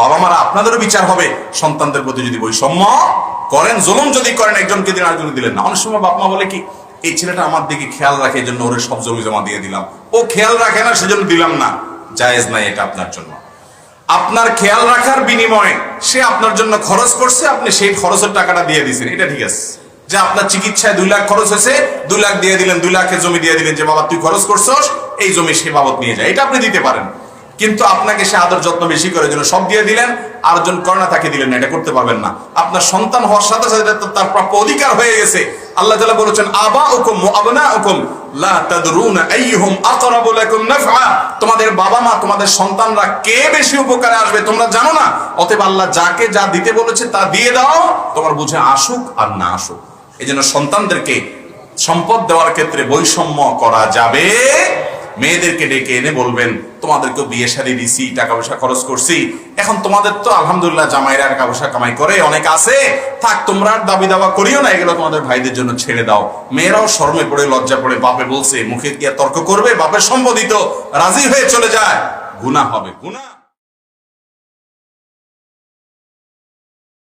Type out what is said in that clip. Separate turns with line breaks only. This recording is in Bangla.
বাবা মারা আপনাদেরও বিচার হবে। সন্তানদের প্রতি যদি বৈষম্য করেন, জুলুম যদি করেন, একজনকে দিন আরেকজনকে দিলেন না। অনেক সময় বাপ মা বলে কি, এই ছেলেটা আমার দিকে খেয়াল রাখে এই জন্য ওর সব জমি জমা দিয়ে দিলাম। ও খেয়াল রাখে না, সেজন্য দিলাম না। জায়েজ নাই এটা আপনার জন্য। আপনার খেয়াল রাখার বিনিময়ে সে আপনার জন্য খরচ করছে, আপনি সেই খরচের টাকাটা দিয়ে দিয়েছেন। এটা ঠিক আছে। যে আপনার চিকিৎসায় দুই লাখ খরচ হয়েছে, দুই লাখ দিয়ে দিলেন, দুই লাখের জমি দিয়ে দিলেন, যে বাবা তুই খরচ করছস, এই জমি সে বাবদ নিয়ে যায়। এটা আপনি দিতে পারেন। কিন্তু আপনাকে সে আদর যত্ন বেশি করে জন্য সব দিয়ে দিলেন আর জন করোনা তাকে দিলেন এটা করতে পারবেন না। আপনার সন্তান হওয়ার সাথে সাথে তার প্রাপ্য অধিকার হয়ে গেছে। আল্লাহ তাআলা বলেছেন আবা হুকুম আবনা হুকুম তোমাদের বাবা মা, তোমাদের সন্তানরা কে বেশি উপকারে আসবে তোমরা জানো না? অতএব আল্লাহ যাকে যা দিতে বলেছে তা দিয়ে দাও, তোমার বুঝে আসুক আর না আসুক। এই জন্য সন্তানদেরকে সম্পদ দেওয়ার ক্ষেত্রে বৈষম্য করা যাবে। মেয়েদেরকে ডেকে এনে বলবেন তোমাদেরকে বিয়ে শাড়ি দিছি টাকা পয়সা খরচ করছি। এখন তোমাদের তো আলহামদুলিল্লাহ জামাইরা টাকা পয়সা কামাই করে, অনেক আছে। থাক, তোমরা দাবি দাবা করিও না, এগুলো তোমাদের ভাইদের জন্য ছেড়ে দাও। মেয়েরাও শর্মে পড়ে, লজ্জা পড়ে, বাপে বলছে, মুখে কি তর্ক করবে? বাপের সম্বোধিত রাজি হয়ে চলে যায়। গুণা হবে, গুনাহ।